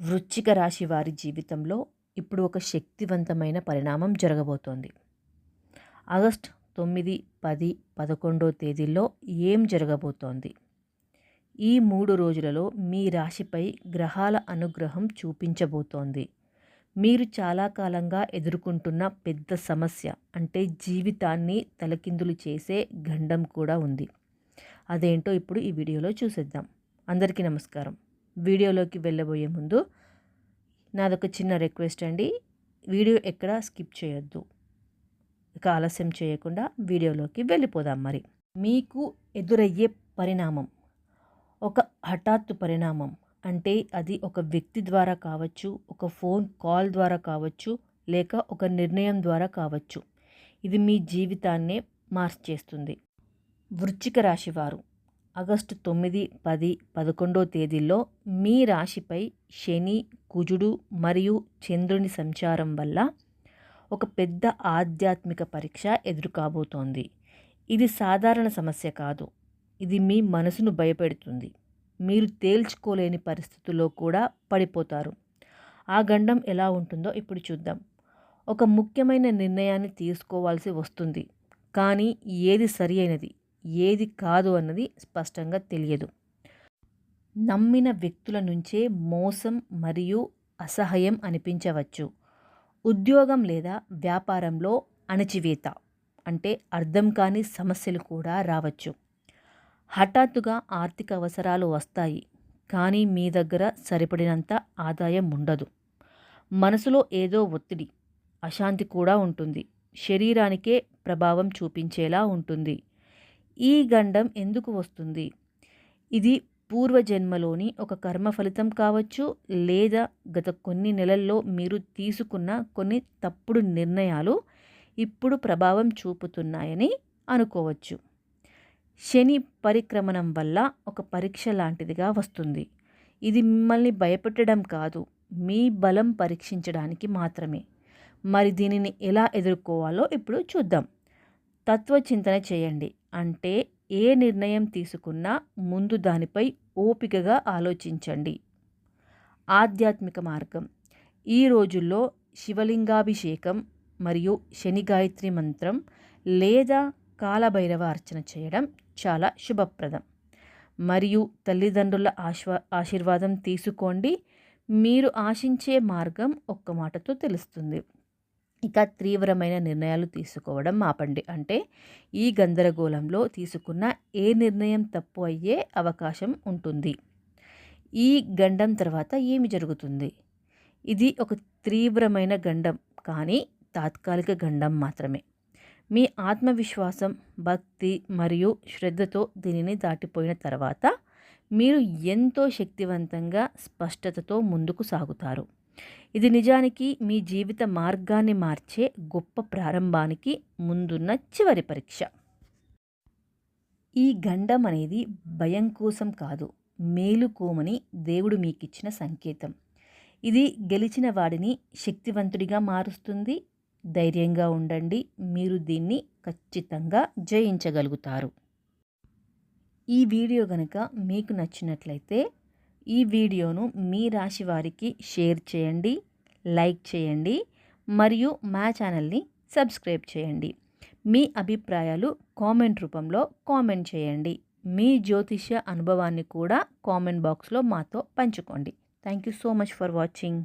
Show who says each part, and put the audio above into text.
Speaker 1: వృశ్చిక రాశి వారి జీవితంలో ఇప్పుడు ఒక శక్తివంతమైన పరిణామం జరగబోతోంది. ఆగస్ట్ తొమ్మిది పది పదకొండో తేదీల్లో ఏం జరగబోతోంది? ఈ మూడు రోజులలో మీ రాశిపై గ్రహాల అనుగ్రహం చూపించబోతోంది. మీరు చాలా కాలంగా ఎదుర్కొంటున్న పెద్ద సమస్య అంటే జీవితాన్ని తలకిందులు చేసే గండం కూడా ఉంది. అదేంటో ఇప్పుడు ఈ వీడియోలో చూసేద్దాం. అందరికీ నమస్కారం. వీడియోలోకి వెళ్ళబోయే ముందు నాదొక చిన్న రిక్వెస్ట్ అండి. వీడియో ఎక్కడ స్కిప్ చేయొద్దు. ఇక ఆలస్యం చేయకుండా వీడియోలోకి వెళ్ళిపోదాం మరి. మీకు ఎదురయ్యే పరిణామం ఒక హఠాత్తు పరిణామం అంటే అది ఒక వ్యక్తి ద్వారా కావచ్చు ఒక ఫోన్ కాల్ ద్వారా కావచ్చు లేక ఒక నిర్ణయం ద్వారా కావచ్చు. ఇది మీ జీవితాన్నే మార్చేస్తుంది. వృచ్చిక రాశివారు ఆగస్టు తొమ్మిది పది పదకొండో తేదీల్లో మీ రాశిపై శని కుజుడు మరియు చంద్రుని సంచారం వల్ల ఒక పెద్ద ఆధ్యాత్మిక పరీక్ష ఎదురుకాబోతోంది. ఇది సాధారణ సమస్య కాదు. ఇది మీ మనసును భయపెడుతుంది. మీరు తేల్చుకోలేని పరిస్థితుల్లో కూడా పడిపోతారు. ఆ గండం ఎలా ఉంటుందో ఇప్పుడు చూద్దాం. ఒక ముఖ్యమైన నిర్ణయాన్ని తీసుకోవాల్సి వస్తుంది. కానీ ఏది సరి అయినది? ఏది కాదు అన్నది స్పష్టంగా తెలియదు. నమ్మిన వ్యక్తుల నుంచే మోసం మరియు అసహ్యం అనిపించవచ్చు. ఉద్యోగం లేదా వ్యాపారంలో అణచివేత అంటే అర్థం కాని సమస్యలు కూడా రావచ్చు. హఠాత్తుగా ఆర్థిక అవసరాలు వస్తాయి కానీ మీ దగ్గర సరిపడినంత ఆదాయం ఉండదు. మనసులో ఏదో ఒత్తిడి అశాంతి కూడా ఉంటుంది. శరీరానికే ప్రభావం చూపించేలా ఉంటుంది. ఈ గండం ఎందుకు వస్తుంది? ఇది పూర్వజన్మలోని ఒక కర్మ ఫలితం కావచ్చు లేదా గత కొన్ని నెలల్లో మీరు తీసుకున్న కొన్ని తప్పుడు నిర్ణయాలు ఇప్పుడు ప్రభావం చూపుతున్నాయని అనుకోవచ్చు. శని పరిక్రమణం వల్ల ఒక పరీక్ష లాంటిదిగా వస్తుంది. ఇది మిమ్మల్ని భయపెట్టడం కాదు మీ బలం పరీక్షించడానికి మాత్రమే. మరి దీనిని ఎలా ఎదుర్కోవాలో ఇప్పుడు చూద్దాం. తత్వచింతన చేయండి. అంటే ఏ నిర్ణయం తీసుకున్నా ముందు దానిపై ఓపికగా ఆలోచించండి. ఆధ్యాత్మిక మార్గం. ఈ రోజుల్లో శివలింగాభిషేకం మరియు శని గాయత్రి మంత్రం లేదా కాలభైరవ అర్చన చేయడం చాలా శుభప్రదం. మరియు తల్లిదండ్రుల ఆశ్వ ఆశీర్వాదం తీసుకోండి. మీరు ఆశించే మార్గం ఒక్క మాటతో తెలుస్తుంది. ఇక తీవ్రమైన నిర్ణయాలు తీసుకోవడం ఆపండి. అంటే ఈ గందరగోళంలో తీసుకున్న ఏ నిర్ణయం తప్పు అయ్యే అవకాశం ఉంటుంది. ఈ గండం తర్వాత ఏమి జరుగుతుంది? ఇది ఒక తీవ్రమైన గండం కానీ తాత్కాలిక గండం మాత్రమే. మీ ఆత్మవిశ్వాసం భక్తి మరియు శ్రద్ధతో దీనిని దాటిపోయిన తర్వాత మీరు ఎంతో శక్తివంతంగా స్పష్టతతో ముందుకు సాగుతారు. ఇది నిజానికి మీ జీవిత మార్గాన్ని మార్చే గొప్ప ప్రారంభానికి ముందున్న చివరి పరీక్ష. ఈ గండం అనేది భయం కోసం కాదు మేలుకోమని దేవుడు మీకిచ్చిన సంకేతం. ఇది గెలిచిన వాడిని శక్తివంతుడిగా మారుస్తుంది. ధైర్యంగా ఉండండి మీరు దీన్ని ఖచ్చితంగా జయించగలుగుతారు. ఈ వీడియో కనుక మీకు నచ్చినట్లయితే ఈ వీడియోను మీ రాశి వారికి షేర్ చేయండి లైక్ చేయండి మరియు మా ఛానల్ని సబ్స్క్రైబ్ చేయండి. మీ అభిప్రాయాలు కామెంట్ రూపంలో కామెంట్ చేయండి. మీ జ్యోతిష్య అనుభవాన్ని కూడా కామెంట్ బాక్స్లో మాతో పంచుకోండి. Thank you so much for watching.